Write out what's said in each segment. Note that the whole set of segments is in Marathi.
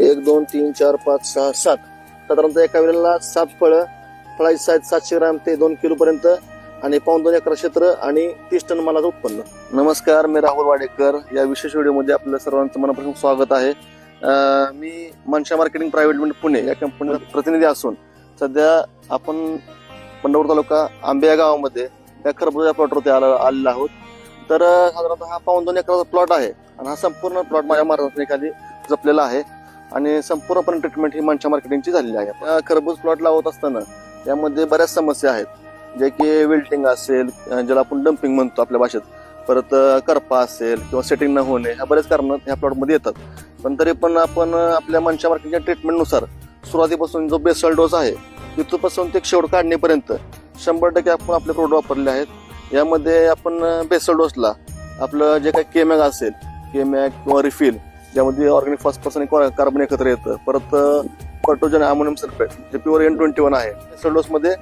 एक दोन तीन चार पाच सहा सात. साधारणतः एका वेळेला सात फळं फळाची साईज सातशे ग्राम ते दोन किलो पर्यंत आणि पाऊन दोन एकर क्षेत्र आणि तीस टन मालाचं उत्पन्न. नमस्कार मी राहुल वाडेकर. या विशेष व्हिडिओमध्ये आपल्या सर्वांचं मनापासून स्वागत आहे. मी मनशा मार्केटिंग प्रायव्हेट लिमिटेड पुणे या कंपनीचा प्रतिनिधी असून सध्या आपण पंढरपूर तालुका आंबे या गावामध्ये या खरबुजा प्लॉटवरती आला आलेलो आहोत. तर साधारणतः हा पाऊन दोन एकराचा प्लॉट आहे आणि हा संपूर्ण प्लॉट माझ्या महाराष्ट्राने खाली जपलेला आहे. आणि संपूर्णपणे ट्रीटमेंट ही मनशा मार्केटिंगची झालेली आहे. खरबूज प्लॉट लावत असताना यामध्ये बऱ्याच समस्या आहेत. जे की विल्टिंग असेल ज्याला आपण डम्पिंग म्हणतो आपल्या भाषेत. परत करपा असेल किंवा सेटिंग न होणे ह्या बरेच कारण ह्या प्लॉटमध्ये येतात. पण तरी पण आपण आपल्या मनशा मार्केटच्या ट्रीटमेंटनुसार सुरुवातीपासून जो बेसल डोस आहे तिथूपासून ते शेवट काढणेपर्यंत शंभर टक्के आपण आपले प्रोडक्ट वापरले आहेत. यामध्ये आपण बेसल डोसला आपलं जे काही केमॅग असेल केमॅग किंवा रिफिल ज्यामध्ये ऑर्गॅनिक फॉस्फरस आणि कार्बन एकत्र येतं. परत पर्टोजन अमोनियम सल्फेट जे प्युअर एन ट्वेंटी वन आहे बेसल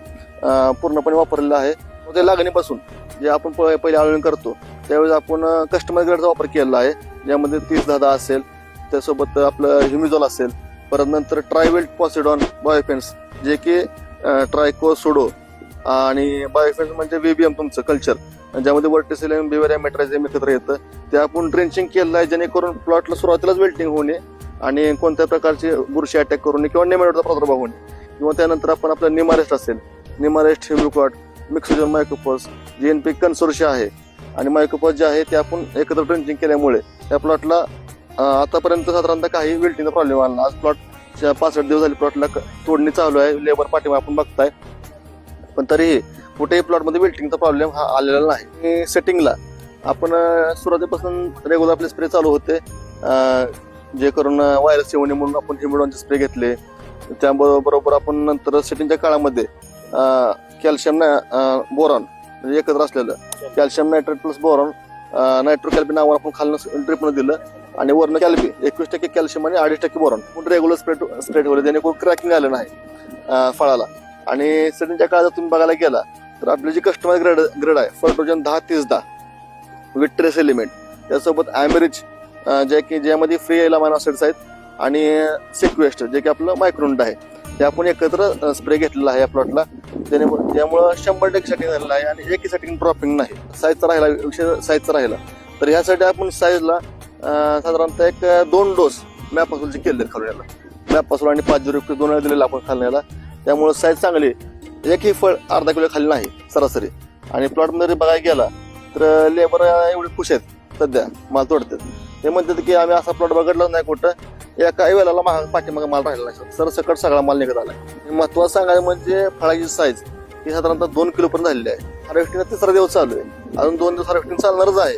पूर्णपणे वापरलेलं आहे. ते लागणीपासून जे आपण पहिले आळवणी करतो त्यावेळेस आपण कस्टमर ग्रेडचा वापर केलेला आहे. ज्यामध्ये तीस दादा असेल. त्यासोबत आपलं ह्युमिझॉल असेल. परत नंतर ट्रायवेल्ट पॉसिडॉन बायोफेन्स जे की ट्रायको सोडो आणि बायोफेन्स म्हणजे वेबीएम तुमचं कल्चर ज्यामध्ये वर्टिसिलियम बिवेरिया मेट्रायझेम एकत्र येतं. ते आपण ड्रेंचिंग केलं आहे जेणेकरून प्लॉटला सुरुवातीलाच वेल्टिंग होणे आणि कोणत्या प्रकारचे बुरशी अटॅक करू नये किंवा नेमेडचा प्रादुर्भाव होणे किंवा त्यानंतर आपण आपलं निमारेस्ट असेल. निमारेस्ट हिम्युकॉट मिक्सोजन मायक्रोपॉस जी एन पी कन्सोर्शिया आहे. आणि मायक्रोपॉस जे आहे ते आपण एकत्र ड्रेंचिंग केल्यामुळे त्या प्लॉटला आतापर्यंत साधारणतः काही वेल्टिंगचा प्रॉब्लेम आला आज प्लॉट पासष्ट दिवस झाले प्लॉटला तोडणी चालू आहे. लेबर पाठिंबा आपण बघताय. पण तरीही कुठेही प्लॉटमध्ये विल्टिंगचा प्रॉब्लेम हा आलेला नाही. सेटिंगला आपण सुरुवातीपासून रेग्युलर आपले स्प्रे चालू होते. जे करून व्हायरस येऊ नये म्हणून आपण हिमिडॉनचे स्प्रे घेतले. त्याबरोबर आपण नंतर सेटिंगच्या काळामध्ये कॅल्शियम बोरॉन म्हणजे एकत्र असलेलं calcium nitrate plus boron nitro कॅल्बी नावावर आपण खालनं ड्रिपनं दिलं. आणि वरनं कॅल्बी एकवीस टक्के कॅल्शियम आणि अडीच टक्के बोरॉन पण रेग्युलर स्प्रे स्प्रे ठेवले. जेणेकरून क्रॅकिंग आलं नाही फळाला. आणि सेटिंगच्या काळात जर तुम्ही बघायला गेला तर आपले जे कस्टमाइज ग्रेड ग्रेड आहे फर्टोजन दहा तीस दहा विथ ट्रेस एलिमेंट त्यासोबत ॲमरिज जे की ज्यामध्ये फ्री एलामाइन ऑसिड्स आहेत आणि सिक्वेस्ट जे की आपलं मायक्रोनट आहे. ते आपण एकत्र स्प्रे घेतलेला आहे या प्लॉटला त्याने त्यामुळं शंभर टक्के सेटिंग झालेलं आहे आणि एकही सेटिंग ड्रॉपिंग नाही. साईजचा राहिला विषय साईजचा राहिला. तर ह्यासाठी आपण साईजला साधारणतः एक दोन डोस मॅपासूनचे केले खालून याला. मॅपासून आणि पाच झिरो दोन वेळा दिलेला आपण खालण्याला. त्यामुळं साईज चांगली आहे. एकही फळ अर्धा किलो खाली नाही सरासरी. आणि प्लॉट जरी बघायला गेला तर लेबर एवढे खुश आहेत सध्या माल तोडतात ते म्हणतात की आम्ही असा प्लॉट बघडला नाही कुठं. एका वेळेला महाग पाठीमागे माल राहिला नाही. सरसकट सगळा माल निघत आला. महत्वाचं सांगायचं म्हणजे फळाची साईज ही साधारणतः दोन किलो पर्यंत झालेली आहे. हार्वेस्टिंग तिसरा दिवस चालू आहे. अजून दोन दिवस हार्वेस्टिंग चालणारच आहे.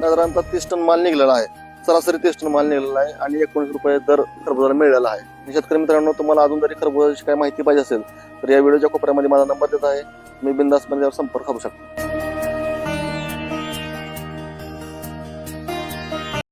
साधारणतः तीस टन माल निघलेला आहे. सरासरी तीस माल नेलेला आहे आणि एकोणीस रुपये दर खरबुजाला मिळालेला आहे. शेतकरी मित्रांनो तुम्हाला अजून जरी खरबुजाची काही माहिती पाहिजे असेल तर या व्हिडिओच्या कोपऱ्यामध्ये माझा नंबर देत आहे. मी बिंदास यावर संपर्क करू शकतो.